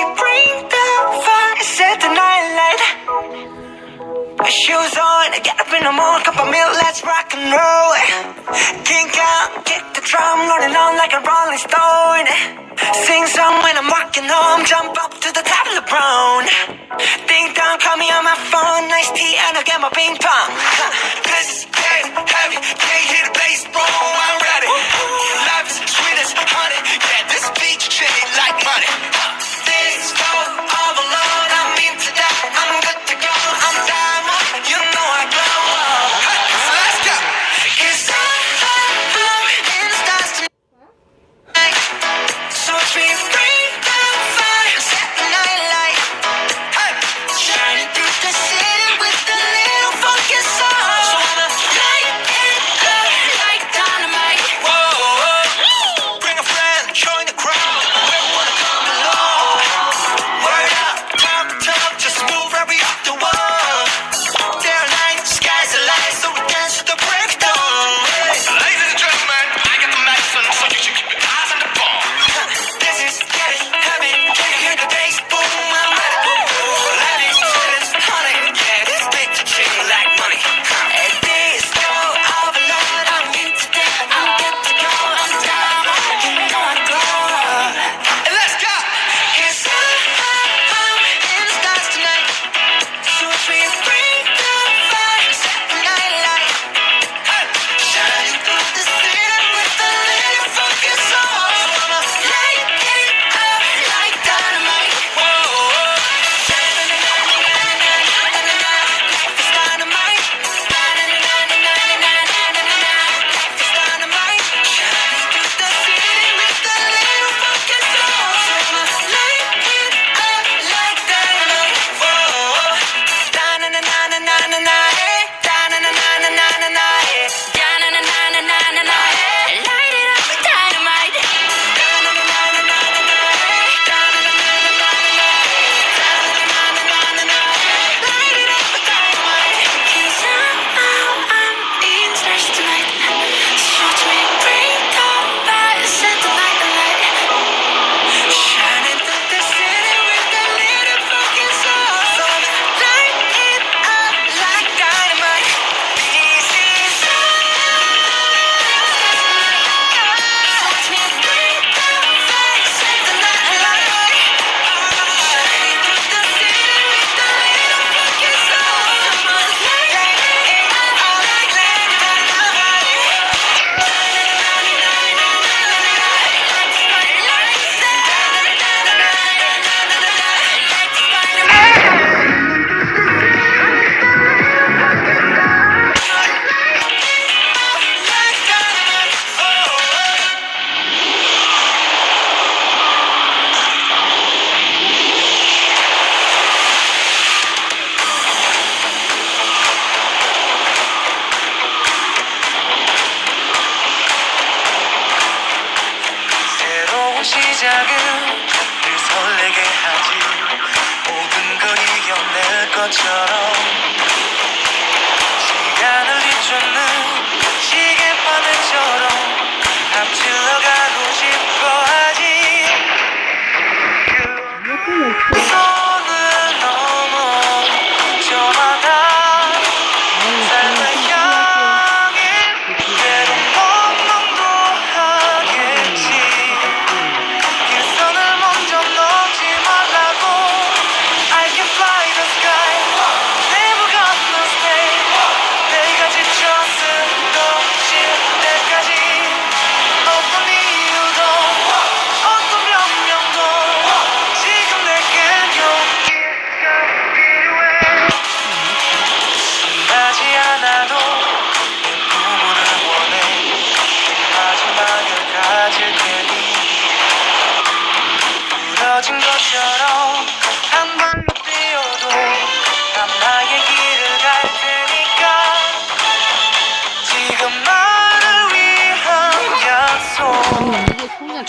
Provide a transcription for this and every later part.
Bring the fire, set the night alight. Shoes on, get up in the morning, cup of milk, let's rock and roll. Kink out, kick the drum, rolling on like a rolling stone. Sing song when I'm walking home, jump up to the top of the brown. Ding dong, call me on my phone, nice tea, and I'll get my ping pong. This is getting heavy, can't hear the bass, boom, I'm ready. Life is sweet as honey, yeah, this beat treat like money. Huh.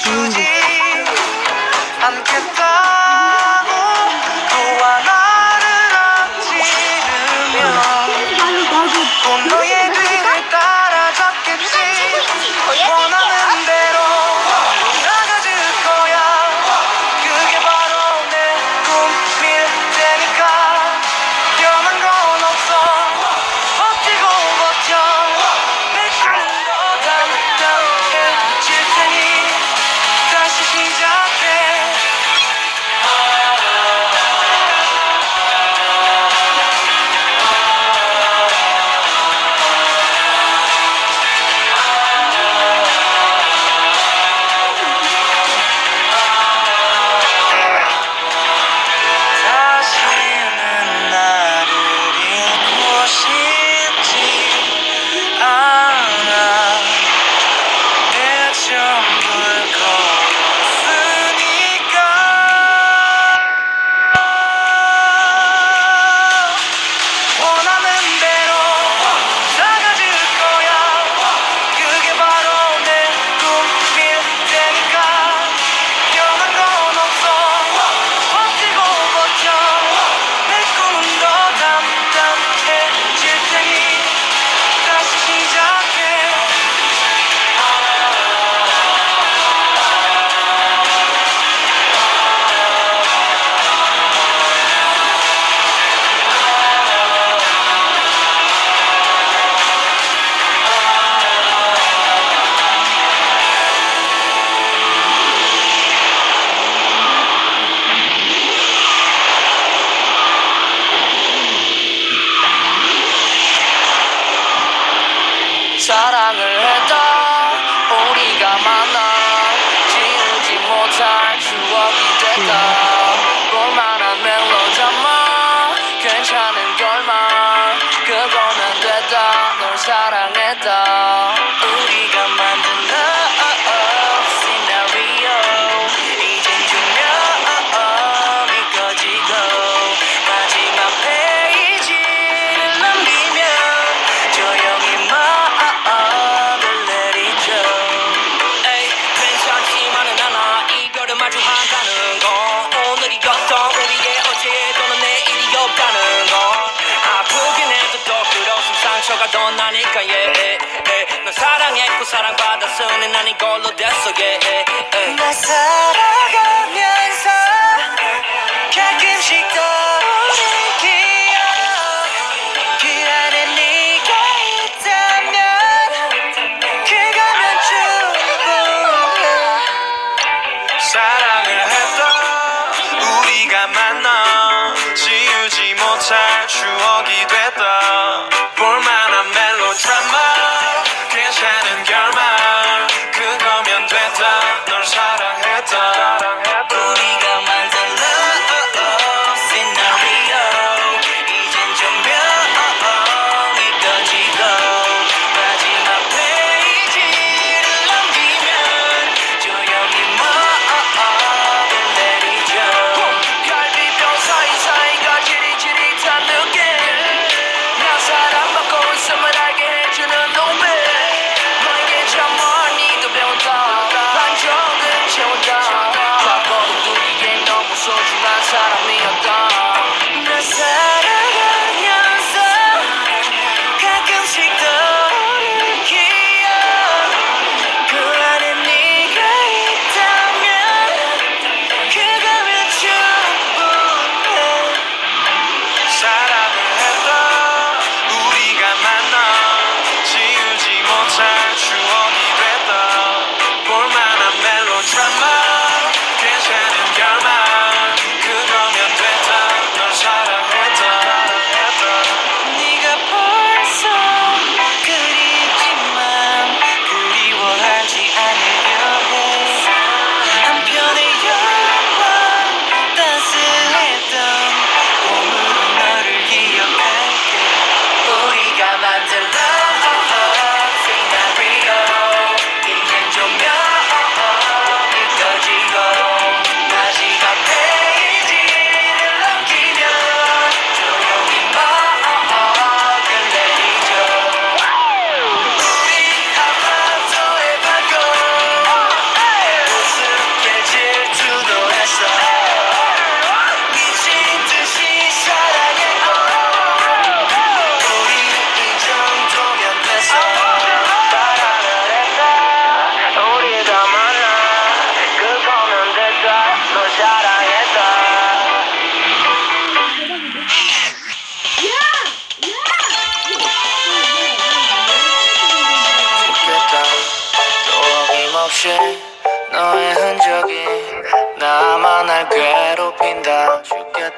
小公 하던 나니까 예넌 예, 예. 사랑했고 사랑받았으니 난 이걸로 됐어 예, 예나 살아가면서 가끔씩 떠오르기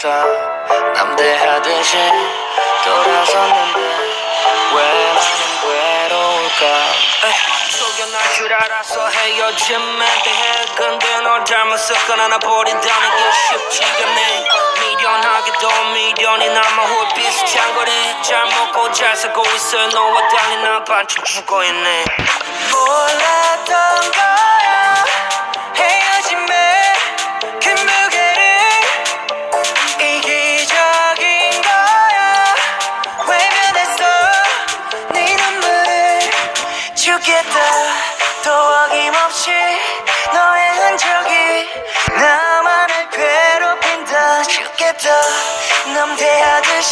없다 남대하듯이 돌아섰는데 왜 나는 외로울까? 속여날 줄 알아서 헤어짐에 대해. 근데 널 닮아서 끊어나 버린다는 게 쉽지가 않네. 미련하게도 미련이 남아 홀빛 장거리 잘 먹고 잘 살고 있어. 너와 당해 나 반쯤 죽어 있네. 몰랐던 거야. 헤어짐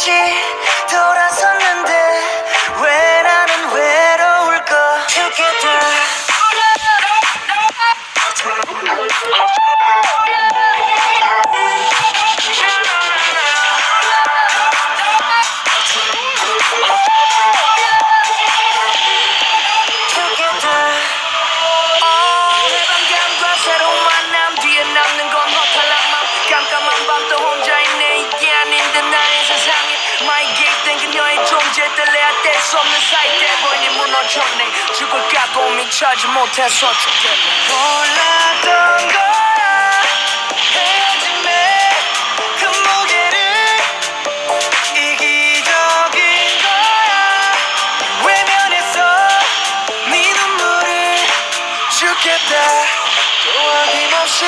energy. 수 없는 사이 대본이 무너졌네 죽을까도 미쳐지 못해서 죽겠네 몰랐던 거라 헤어짐에 그 무게를 이기적인 거야. 외면했어 네 눈물을 죽겠다. 또 어김없이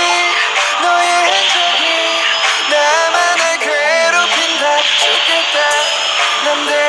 너의 흔적이 나만을 괴롭힌다. 죽겠다. 남들